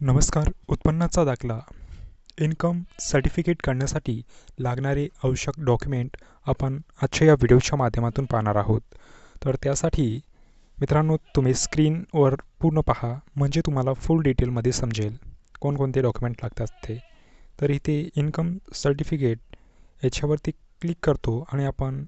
नमस्कार उत्पन्नाचा दाखला. इन्कम सर्टिफिकेट काढण्यासाठी लागणारे आवश्यक डॉक्युमेंट आपण आजच्या या व्हिडिओच्या माध्यमातून पाहणार आहोत. तर त्यासाठी मित्रांनो तुम्ही स्क्रीनवर पूर्ण पहा म्हणजे तुम्हाला फुल डिटेलमध्ये समजेल कोणकोणते डॉक्युमेंट लागतात ते. तर इथे इन्कम सर्टिफिकेट याच्यावरती क्लिक करतो आणि आपण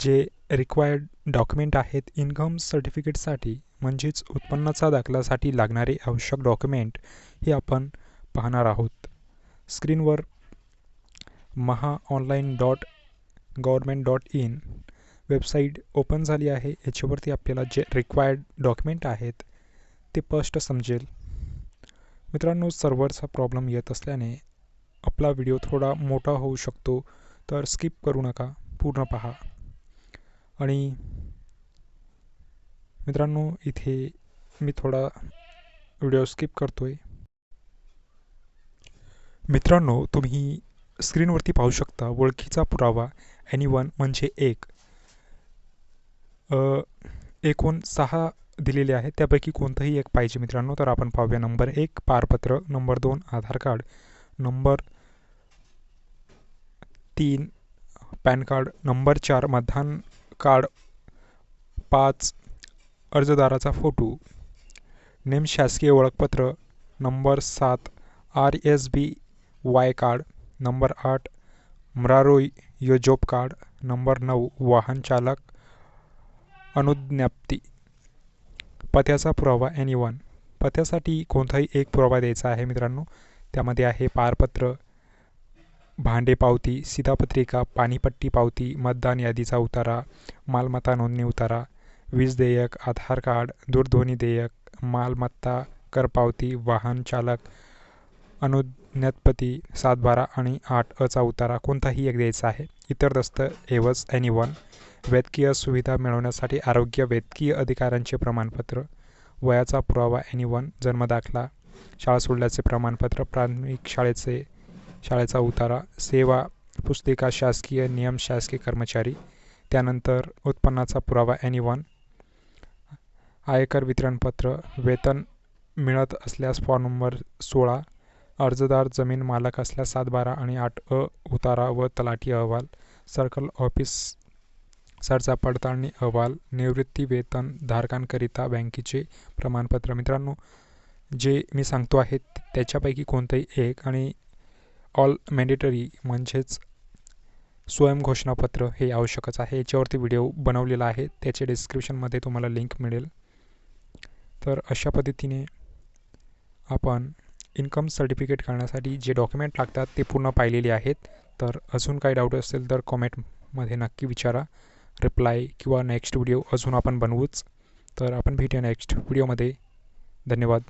जे रिक्वायर्ड डॉक्युमेंट आहेत इन्कम सर्टिफिकेटसाठी म्हणजेच उत्पन्नाचा दाखलासाठी लागणारे आवश्यक डॉक्युमेंट हे आपण पाहणार आहोत. स्क्रीनवर Maha online dot government dot in website open झाली आहे. याच्यावरती आपल्याला जे रिक्वायर्ड डॉक्युमेंट आहेत ते स्पष्ट समजेल. मित्रांनो सर्व्हरचा प्रॉब्लेम येत असल्याने आपला व्हिडिओ थोडा मोठा होऊ शकतो तर स्किप करू नका पूर्ण पहा. आणि मित्रांनो इथे मी थोडा व्हिडिओ स्किप करतो आहे मित्रांनो तुम्ही स्क्रीनवरती पाहू शकता ओळखीचा पुरावा एनी वन म्हणजे एक. एकूण सहा दिलेले आहेत त्यापैकी कोणतंही एक पाहिजे मित्रांनो तर आपण पाहूया. नंबर एक पारपत्र. नंबर दोन आधार कार्ड. नंबर तीन पॅन कार्ड. नंबर चार मतदान कार्ड. पाच अर्जदाराचा फोटो. नेम शासकीय ओळखपत्र नंबर सात R S B Y card number आठ मरारोई यो जॉब कार्ड नंबर नऊ वाहन चालक अनुज्ञप्ती. पत्याचा पुरावा एनी वन पत्यासाठी कोणताही एक पुरावा द्यायचा आहे मित्रांनो. त्यामध्ये आहे पारपत्र भांडे पावती सीतापत्रिका पाणीपट्टी पावती मतदान यादीचा उतारा मालमत्ता नोंदणी उतारा वीज देयक आधार कार्ड दूरध्वनी देयक मालमत्ता करपावती वाहन चालक अनुज्ञातपती सात बारा आणि आठ अचा उतारा कोणताही एक द्यायचा आहे. इतर दस्तऐवज एनी वन वैद्यकीय सुविधा मिळवण्यासाठी आरोग्य वैद्यकीय अधिकाऱ्यांचे प्रमाणपत्र. वयाचा पुरावा एनी वन जन्मदाखला शाळा सोडल्याचे प्रमाणपत्र. प्राथमिक शाळेचे शाळेचा उतारा. सेवा पुस्तिका शासकीय नियम शासकीय कर्मचारी. त्यानंतर उत्पन्नाचा पुरावा एनी वन आयकर वितरणपत्र वेतन मिळत असल्यास फॉर्म नंबर सोळा अर्जदार जमीन मालक असल्यास सात बारा आणि आठ अ उतारा व तलाठी अहवाल सर्कल ऑफिस सरचा पडताळणी अहवाल निवृत्ती वेतन धारकांकरिता बँकेचे प्रमाणपत्र. मित्रांनो जे मी सांगतो आहे त्याच्यापैकी कोणतंही एक आणि ऑल मॅन्डेटरी म्हणजेच स्वयंघोषणापत्र हे आवश्यकच आहे. याच्यावरती व्हिडिओ बनवलेला आहे. त्याचे डिस्क्रिप्शनमध्ये तुम्हाला लिंक मिळेल. तर अशा पद्धतीने आपण इन्कम सर्टिफिकेट करण्यासाठी जे डॉक्युमेंट लागतात ते पूर्ण पाहिलेले आहेत. तर अजून काही डाऊट असेल तर कॉमेंटमध्ये नक्की विचारा. रिप्लाय किंवा नेक्स्ट व्हिडिओ अजून आपण बनवूच. तर आपण भेटूया नेक्स्ट व्हिडिओमध्ये धन्यवाद.